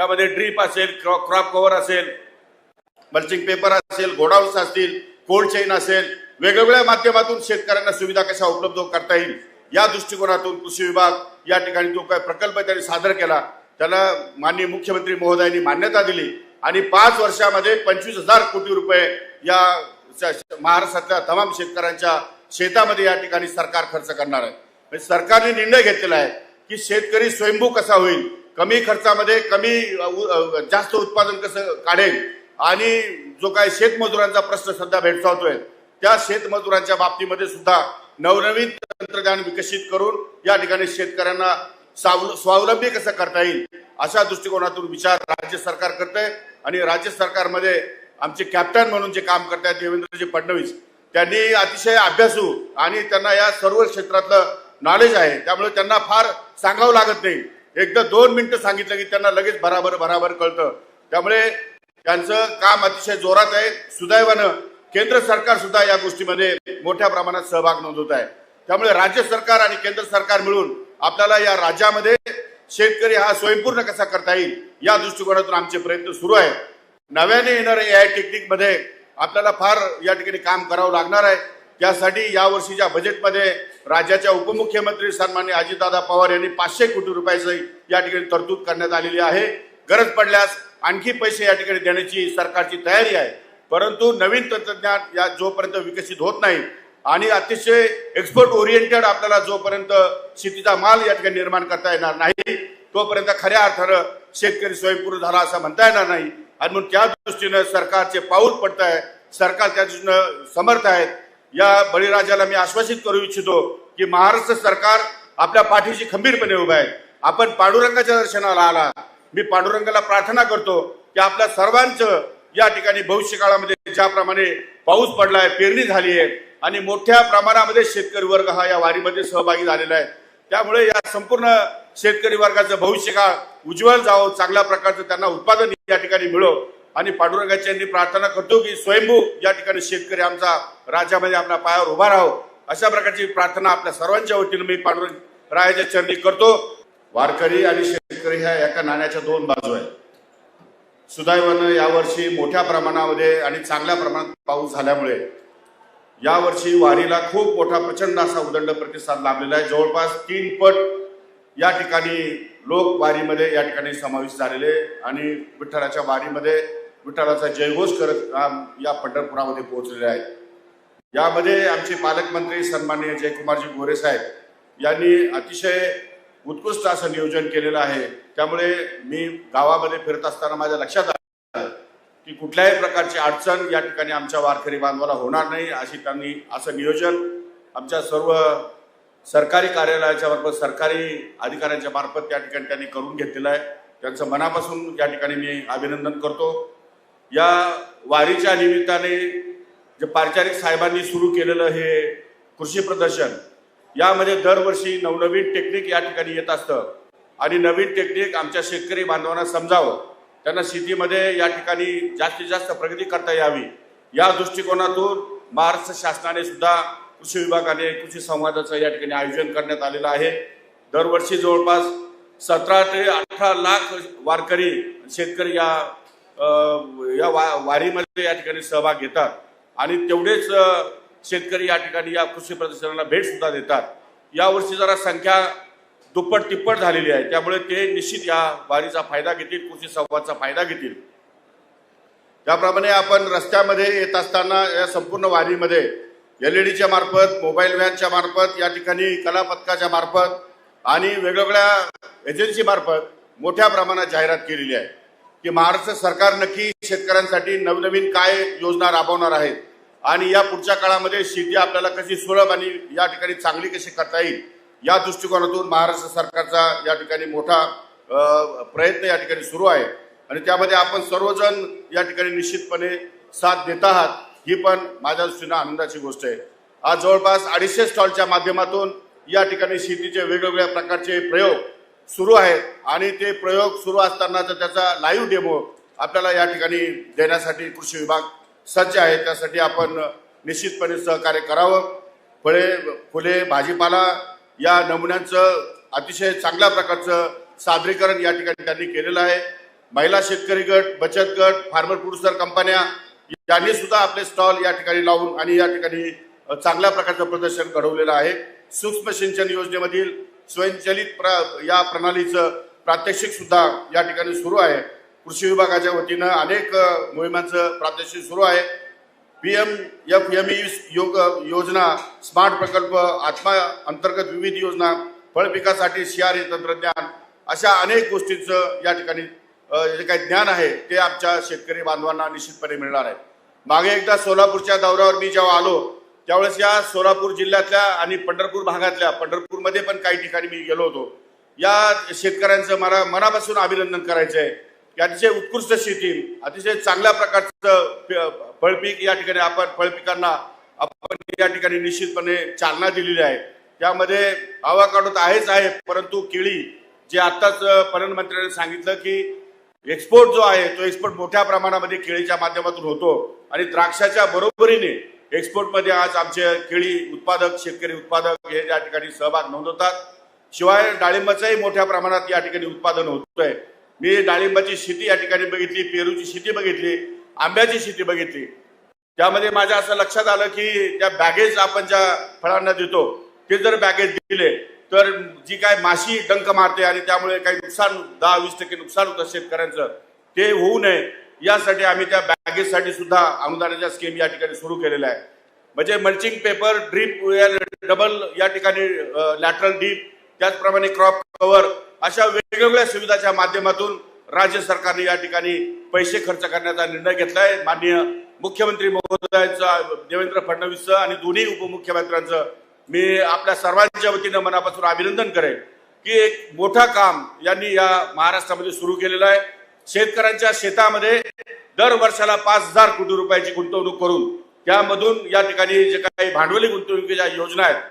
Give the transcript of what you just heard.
त्यामध्ये ड्रीप असेल crop crop cover असेल मल्चिंग पेपर असेल गोडाऊन्स असतील कोल्ड चेन असेल वेगवेगळ्या माध्यमातून शेतकऱ्यांना सुविधा कशा उपलब्ध करता येईल या दृष्टिकोनातून कृषी विभाग या ठिकाणी जो काय प्रकल्प त्यांनी सादर केला. त्याला माननीय मुख्यमंत्री महोदयांनी मान्यता दिली आणि पाच वर्षामध्ये पंचवीस हजार कोटी रुपये या श- महाराष्ट्रातल्या तमाम शेतकऱ्यांच्या शेतामध्ये या ठिकाणी सरकार खर्च करणार आहे. म्हणजे सरकारने निर्णय घेतलेला आहे की शेतकरी स्वयंभू कसा होईल कमी खर्चामध्ये कमी उ- जास्त उत्पादन कसं काढेल? आणि जो काय शेतमजुरांचा प्रश्न सध्या भेडसावतोय त्या शेतमजुरांच्या बाबतीमध्ये सुद्धा नवनवीन तंत्रज्ञान विकसित करून या ठिकाणी शेतकऱ्यांना साव- स्वावलंबी कसं करता येईल अशा दृष्टिकोनातून विचार राज्य सरकार करतंय. आणि राज्य सरकारमध्ये आमचे कॅप्टन म्हणून जे काम करतायत देवेंद्रजी फडणवीस त्यांनी अतिशय अभ्यासू आणि त्यांना या सर्व क्षेत्रातलं नॉलेज आहे. त्यामुळे त्यांना फार सांगावं लागत नाही. एकदा दोन मिनिटं सांगितलं की त्यांना लगेच बराबर बराबर कळतं. त्यामुळे त्यांचं काम अतिशय जोरात आहे. सुदैवानं केंद्र सरकार सुद्धा या गोष्टीमध्ये मोठ्या प्रमाणात सहभाग नोंदवत आहे. त्यामुळे राज्य सरकार आणि केंद्र सरकार मिळून आपल्याला या राज्यामध्ये शेतकरी हा स्वयंपूर्ण कसा करता येईल या दृष्टिकोनातून आमचे प्रयत्न सुरू आहे नव्याने येणाऱ्या ए आय टेक्निकमध्ये आपल्याला फार या ठिकाणी काम करावं लागणार आहे. त्यासाठी या वर्षीच्या बजेटमध्ये राज्याच्या उपमुख्यमंत्री सन्मान्य अजितदादा पवार यांनी पाचशे कोटी रुपयाचं या ठिकाणी तरतूद करण्यात आलेली आहे. गरज पडल्यास आणखी पैसे या ठिकाणी देण्याची सरकारची तयारी आहे. परंतु नवीन तंत्रज्ञान या जोपर्यंत विकसित होत नाही आणि अतिशय एक्सपोर्ट ओरिएंटेड आपल्याला जोपर्यंत शेतीचा माल या ठिकाणी निर्माण करता येणार नाही तोपर्यंत खऱ्या अर्थानं शेतकरी स्वयंपूर्ण झाला असं म्हणता येणार नाही. आणि म्हणून त्या दृष्टीनं सरकारचे पाऊल पडत आहे सरकार त्या दृष्टीनं समर्थ आहेत. या बळीराजाला मी आश्वासित करू इच्छितो की महाराष्ट्र सरकार आपल्या पाठीशी खंबीरपणे उभं आहे. आपण पांडुरंगाच्या दर्शनाला आला. मी पांडुरंगाला प्रार्थना करतो की आपल्या सर्वांचं या ठिकाणी भविष्य काळामध्ये ज्याप्रमाणे पाऊस पडलाय पेरणी झाली आहे आणि मोठ्या प्रमाणामध्ये शेतकरी वर्ग हा या वारीमध्ये सहभागी झालेला आहे. त्यामुळे या संपूर्ण शेतकरी वर्गाचं भविष्य काळ उज्ज्वल जावं चांगल्या प्रकारचं त्यांना उत्पादन या ठिकाणी मिळो. आणि पांडुरंगाची यांनी प्रार्थना करतो की स्वयंभू या ठिकाणी शेतकरी आमचा राज्यामध्ये आपल्या पायावर उभा राहो. अशा प्रकारची प्रार्थना आपल्या सर्वांच्या वतीनं मी पांडुरंग रायाच्या चरणी करतो. वारकरी आणि शेतकरी ह्या एका नाण्याच्या दोन बाजू आहेत. सुदैवानं यावर्षी मोठ्या प्रमाणामध्ये आणि चांगल्या प्रमाणात पाऊस झाल्यामुळे यावर्षी वारीला खूप मोठा प्रचंड असा उदंड प्रतिसाद लाभलेला आहे. जवळपास तीन पट या ठिकाणी लोक वारीमध्ये या ठिकाणी समाविष्ट झालेले आणि विठ्ठलाच्या वारीमध्ये विठ्ठलाचा जयघोष करत आम या पंढरपुरामध्ये पोहोचलेले आहेत. यामध्ये आमचे पालकमंत्री सन्माननीय जयकुमारजी गोरे साहेब यांनी अतिशय उत्कृष्ट असं नियोजन केलेलं आहे. त्यामुळे मी गावामध्ये फिरत असताना माझ्या लक्षात आलं की कुठल्याही प्रकारची अडचण या ठिकाणी आमच्या वारकरी बांधवाला होणार नाही अशी त्यांनी असं नियोजन आमच्या सर्व सरकारी कार्यालयाच्या मार्फत सरकारी अधिकाऱ्यांच्या मार्फत त्या ठिकाणी त्यांनी करून घेतलेलं आहे. त्यांचं मनापासून या ठिकाणी मी अभिनंदन करतो. या वारीच्या निमित्ताने जे पारिचारिक साहेबांनी सुरू केलेलं हे कृषी प्रदर्शन यामध्ये दरवर्षी नवनवीन टेक्निक या ठिकाणी येत असतं. आणि नवीन टेक्निक आमच्या शेतकरी बांधवांना समजावं त्यांना शेतीमध्ये या ठिकाणी जास्तीत जास्त प्रगती करता यावी. या दृष्टिकोनातून महाराष्ट्र शासनाने सुद्धा कृषी विभागाने कृषी संवादाचं या ठिकाणी आयोजन करण्यात आलेलं आहे. दरवर्षी जवळपास सतरा ते अठरा लाख वारकरी शेतकरी या या वा वारीमध्ये या ठिकाणी सहभाग घेतात. आणि तेवढेच शेतकरी या ठिकाणी या कृषी प्रदर्शनाला भेटसुद्धा देतात. यावर्षी जरा संख्या दुप्पट तिप्पट झालेली आहे. त्यामुळे ते निश्चित या वारीचा फायदा घेतील कृषी संवादचा फायदा घेतील. त्याप्रमाणे आपण रस्त्यामध्ये येत असताना या संपूर्ण वारीमध्ये एल ई डीच्या मार्फत मोबाईल व्हॅनच्या मार्फत या ठिकाणी कला पथकाच्या मार्फत आणि वेगवेगळ्या एजन्सीमार्फत मोठ्या प्रमाणात जाहिरात केलेली आहे. की महाराष्ट्र सरकार नक्की शेतकऱ्यांसाठी नवनवीन काय योजना राबवणार आहेत आणि या पुढच्या काळामध्ये शेती आपल्याला कशी सुलभ आणि या ठिकाणी चांगली कशी करता येईल या दृष्टिकोनातून महाराष्ट्र सरकारचा या ठिकाणी मोठा प्रयत्न या ठिकाणी सुरू आहे. आणि त्यामध्ये आपण सर्वजण या ठिकाणी निश्चितपणे साथ देत आहात ही पण माझ्या दृष्टीनं आनंदाची गोष्ट आहे. आज जवळपास अडीचशे स्टॉलच्या माध्यमातून या ठिकाणी शेतीचे वेगवेगळ्या प्रकारचे प्रयोग सुरू आहेत आणि ते प्रयोग सुरू असतानाचा त्याचा लाईव्ह डेमो आपल्याला या ठिकाणी देण्यासाठी कृषी विभाग सज्ज आहे. त्यासाठी आपण निश्चितपणे सहकार्य करावं. फळे फुले भाजीपाला या नमुन्यांचं अतिशय चांगल्या प्रकारचं सादरीकरण या ठिकाणी त्यांनी केलेलं आहे. महिला शेतकरी गट बचत गट फार्मर प्रोड्युसर कंपन्या यांनी सुद्धा आपले स्टॉल या ठिकाणी लावून आणि या ठिकाणी चांगल्या प्रकारचं प्रदर्शन घडवलेलं आहे. सूक्ष्म सिंचन योजनेमधील स्वयंचलित प्र या प्रणालीचं प्रात्यक्षिक सुद्धा या ठिकाणी सुरू आहे. कृषी विभागाच्या वतीनं अनेक मोहिमांचं प्रात्यक्षिक सुरू आहे. P M F M E योग योजना स्मार्ट प्रकल्प आत्मा अंतर्गत विविध योजना फळ पिकासाठी शियारी तंत्रज्ञान अशा अनेक गोष्टींचं या ठिकाणी जे काही ज्ञान आहे ते आमच्या शेतकरी बांधवांना निश्चितपणे मिळणार आहे. मागे एकदा सोलापूरच्या दौऱ्यावर मी जेव्हा आलो त्यावेळेस या सोलापूर जिल्ह्यातल्या आणि पंढरपूर भागातल्या पंढरपूरमध्ये पण काही ठिकाणी मी गेलो होतो. या शेतकऱ्यांचं मला मनापासून अभिनंदन करायचं आहे की अतिशय उत्कृष्ट शेती अतिशय चांगल्या प्रकारचं फळपीक या ठिकाणी आपण फळपिकांना आपण या ठिकाणी निश्चितपणे चालना दिलेली आहे. त्यामध्ये आवाकाडो तर आहेच आहे परंतु केळी जे आत्ताच प्रधानमंत्र्यांनी सांगितलं की एक्सपोर्ट जो आहे तो एक्सपोर्ट मोठ्या प्रमाणामध्ये केळीच्या माध्यमातून होतो. आणि द्राक्षाच्या बरोबरीने एक्सपोर्टमध्ये आज आमचे केळी उत्पादक शेतकरी उत्पादक हे या ठिकाणी सहभाग नोंदवतात. शिवाय डाळिंबाचंही मोठ्या प्रमाणात या ठिकाणी उत्पादन होतंय. मी डाळिंबाची शेती या ठिकाणी बघितली पेरूची शेती बघितली आंब्याची शेती बघितली. त्यामध्ये माझ्या असं लक्षात आलं की त्या बॅगेज आपण ज्या फळांना देतो ते जर बॅगेज दिले तर जी काय माशी डंक मारते आणि त्यामुळे काही नुकसान दहा वीस टक्के नुकसान होतं शेतकऱ्यांचं ते होऊ नये. यासाठी आम्ही त्या बॅगेजसाठी सुद्धा अनुदानाच्या स्कीम या ठिकाणी सुरू केलेल्या आहे म्हणजे मल्चिंग पेपर ड्रीप डबल या ठिकाणी लॅटरल डीप त्याचप्रमाणे क्रॉप कव्हर अशा वेगवेगळ्या सुविधाच्या माध्यमातून राज्य सरकारने या ठिकाणी पैसे खर्च करण्याचा निर्णय घेतलाय. माननीय मुख्यमंत्री महोदयांचं देवेंद्र फडणवीसचं आणि दोन्ही उपमुख्यमंत्र्यांचं मी आपल्या सर्वांच्या वतीनं मनापासून अभिनंदन करेन की एक मोठा काम यांनी या महाराष्ट्रामध्ये सुरू केलेलं आहे. शेतकऱ्यांच्या शेतामध्ये दर वर्षाला पाच हजार कोटी रुपयाची गुंतवणूक करून त्यामधून या ठिकाणी जे काही भांडवली गुंतवणुकीच्या योजना आहेत